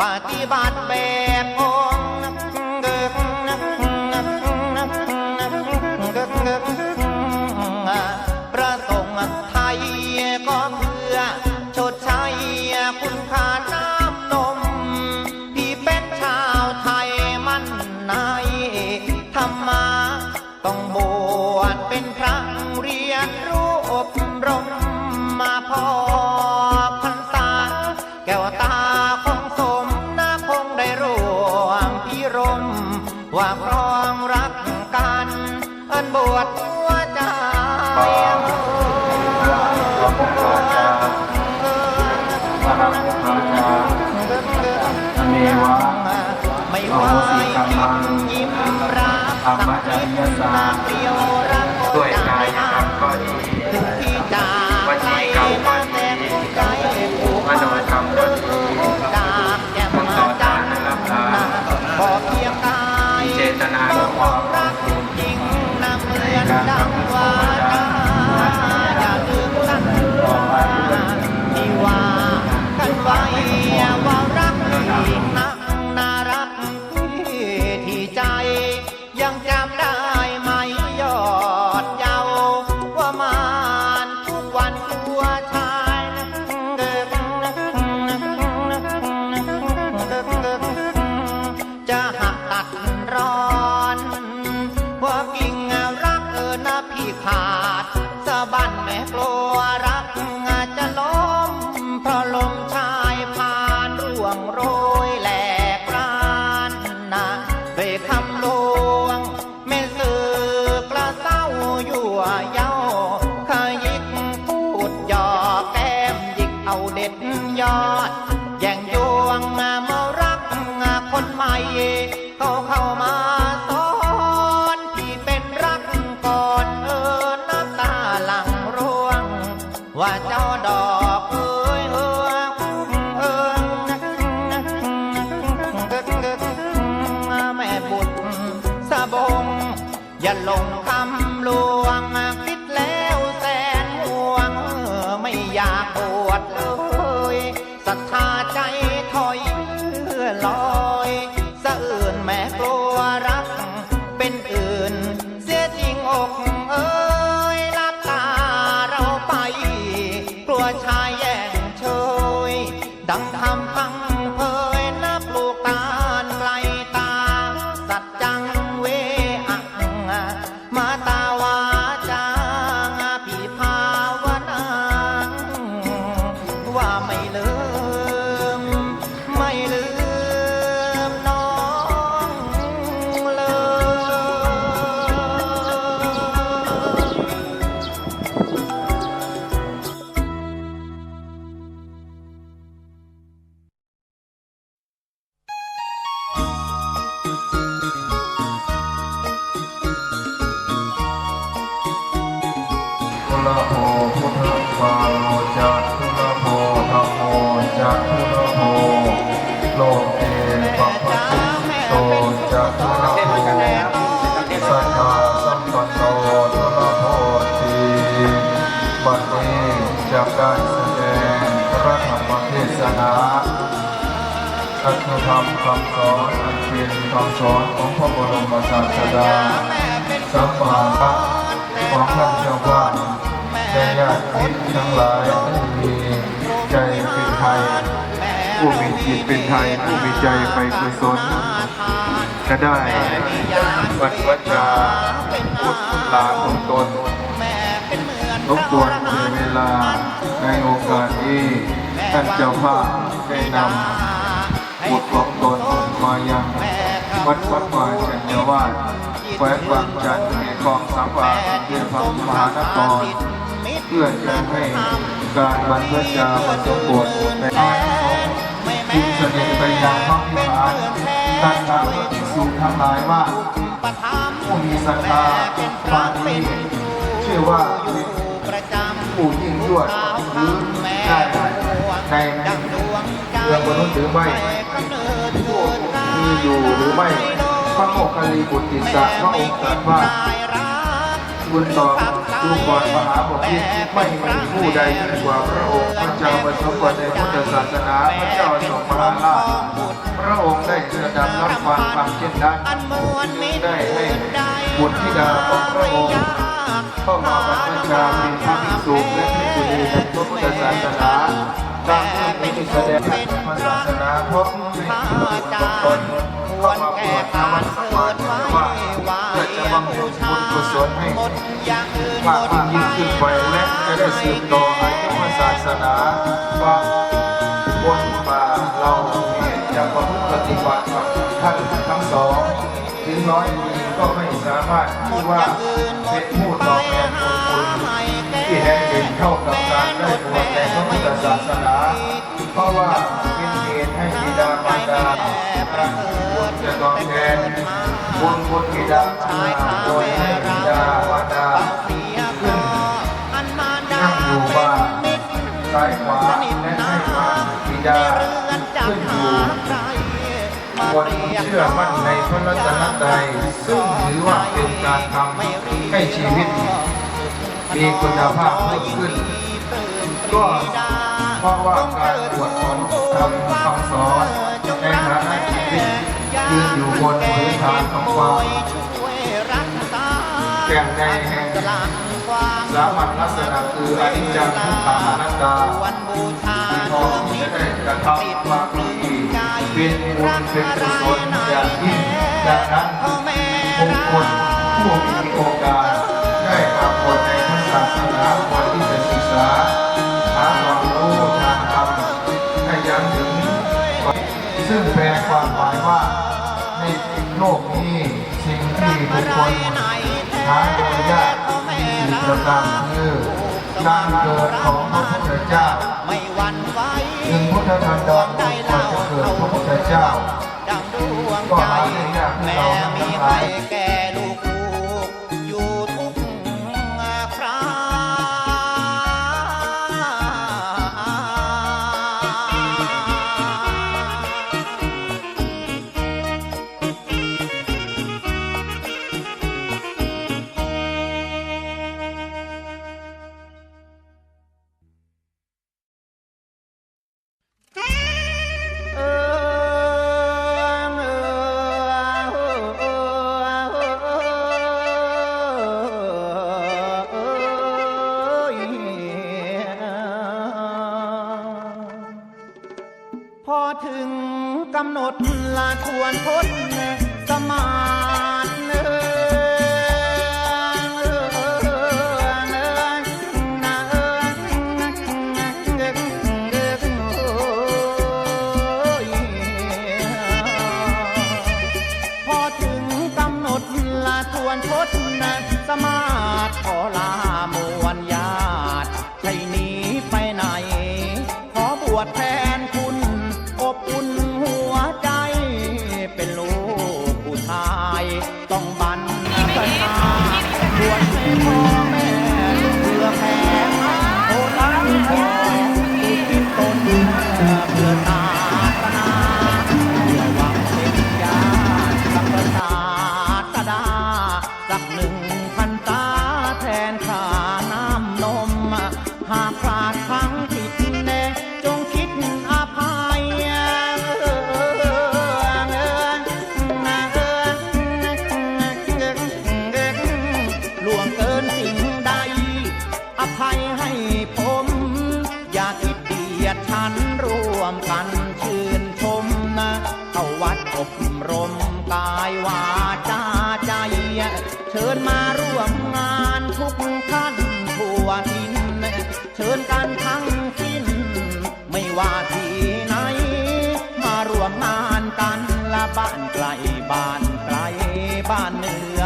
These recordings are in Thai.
ปฏิบัติแบบ ธรรมจริยศาดียว ว่าเจ้าดอกเอ้ยเอ้ยเอ้ยแม่บุญสะบงอย่าลง อัตธรรมคำสอนอันเป็นคำสอนของพระบรมศาสดาสัมมาสัมของท่านเจ้าว่าและญาติทั้งหลายมีใจเป็นไทย ผู้มีจิตเป็นไทย ผู้มีใจไปกุศลก็ได้วัดวัจาพุทธลาของตนรบกวนเวลาในโอกาสที่ท่านเจ้าภาพได้นำ บุดรของตนมายังวัดวัดป่าจันทวาสแฝงวังจันทร์กองสามวาเขตพังมหานครเพื่อจะให้การบรรพชาบรรจุบทในอาจึงเสด็จไปยังพระวิหารตั้ทางสูงทั้งหลายว่าผู้มีศรัทธาปานีชื่อว่าผู้ยิ่งยวดหรือได้ในเรื่องมนุษย์หรือไม่ีอยู่หรือไม่ พระโมคคัลลีบุตรติสะพระองค์ตรัสว่าคุณตอบดูก่อนมหาบพิตรไม่มีผู้ใดเหนืกว่าพระองค์พระเจ้าประสบในพุทธศาสนาพระเจ้าทรงมหาลาภพระองค์ได้เสดัรับฟังควาเช่นนั้นได้ให้บุตรธิดาของพระองค์เข้ามาบรรพชาเป็นพระภิกษุและภิกษุณีในพระพุทธศาสนาตาม ที่มีแสดงพระศาสนาพบในบุตรตนเข้ามาบวชนวัดสมานว่าเพื่อจะบำเพ็ญบุญกุศลให้อย่างอื่นหมากยิ่งขึ้นไปและจะได้สืบต่ออายุพระศาสนาว่าบนป่าเราเนี่ยจะประพฤติปฏิบัติท่านทั้งสองถึงร้อยปีก็ไม่สามารถที่ว่าเป็นผู้ตอบแทน ที่แท้จริงเท่ากับการได้บวชในพระพุทธศาสนา เพราะว่าเป็นเหตุให้บิดามารดาบุญจะตอบแทนบุญบุญบิดามารดาโดยให้บิดามารดาเสียก็อันนั่งอยู่บ้านมิตรซ้ายขวาและให้พระบิดาขึ้นอยู่ครมาคนเชื่อมั่นในพระรัตนตรัยซึ่งถือว่าเป็นการทำให้ชีวิต มีคุณภาพเพิ่มขึ้น ก็เพราะว่าการบวชของธรรมคำสอนในฐานะชีวิตยืนอยู่บนพื้นฐานของความแก่งในแห่งสามัญลักษณะคืออนิจจังทุกขังอนัตตาที่พอที่จะได้กระทำความดีเป็นบุญเป็นกุศลอย่างยิ่งดังนั้นบุคคลผู้มีโอกาส ความหมายว่าในโลกนี้สิ่งที่บุคคลหาโดยยากมีสี่ประการคือการเกิดของพระพุทธเจ้าไม่วันไหนหนึ่งพุทธธรรมดอนก่อนจะเกิดพระพุทธเจ้าดังดวงใจแม่มีให้แก่ลู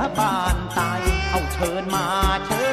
อบ้านใต้เอาเชิญมาเชิญ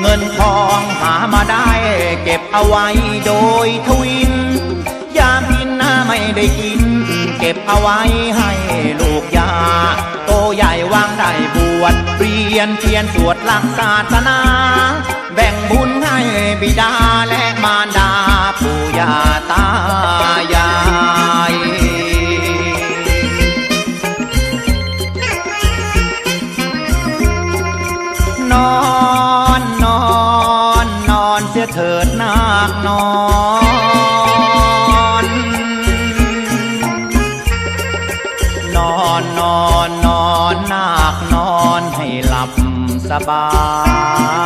เงินทองหามาได้ เก็บเอาไว้โดยทวิน ยามกินหน้าไม่ได้กิน เก็บเอาไว้ให้ลูกยา โตใหญ่วางได้บวชเรียนเพียนสวดหลักศาสนา แบ่งบุญให้บิดาและมารดาปู่ย่าตาย หลับสบาย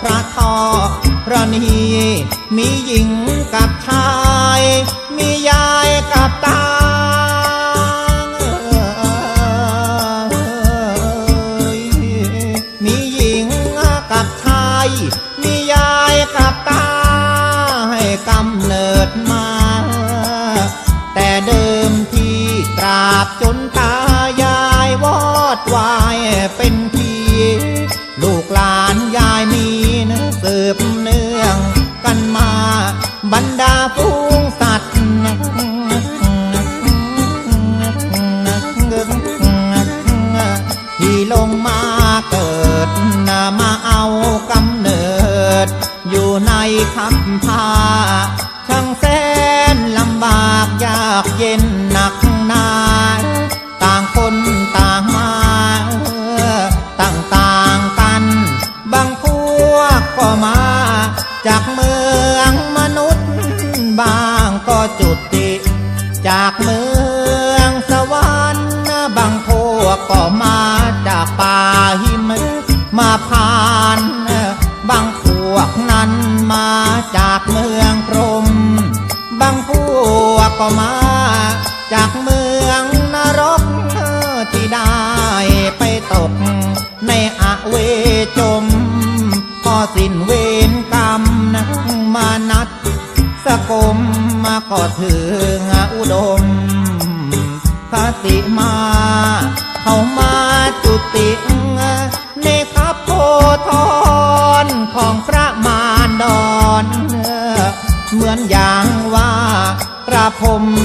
พระทอพระนีมีหญิงกับชาย มียายกับตามีหญิงกับชาย มียายกับตาให้กำเนิดมาำพาช่างแสนลำบากยากเย็นหนักหนาต่างคนต่างมาต่างต่างกัน บางพวกก็มา จากเมืองมนุษย์ บางก็จุด คม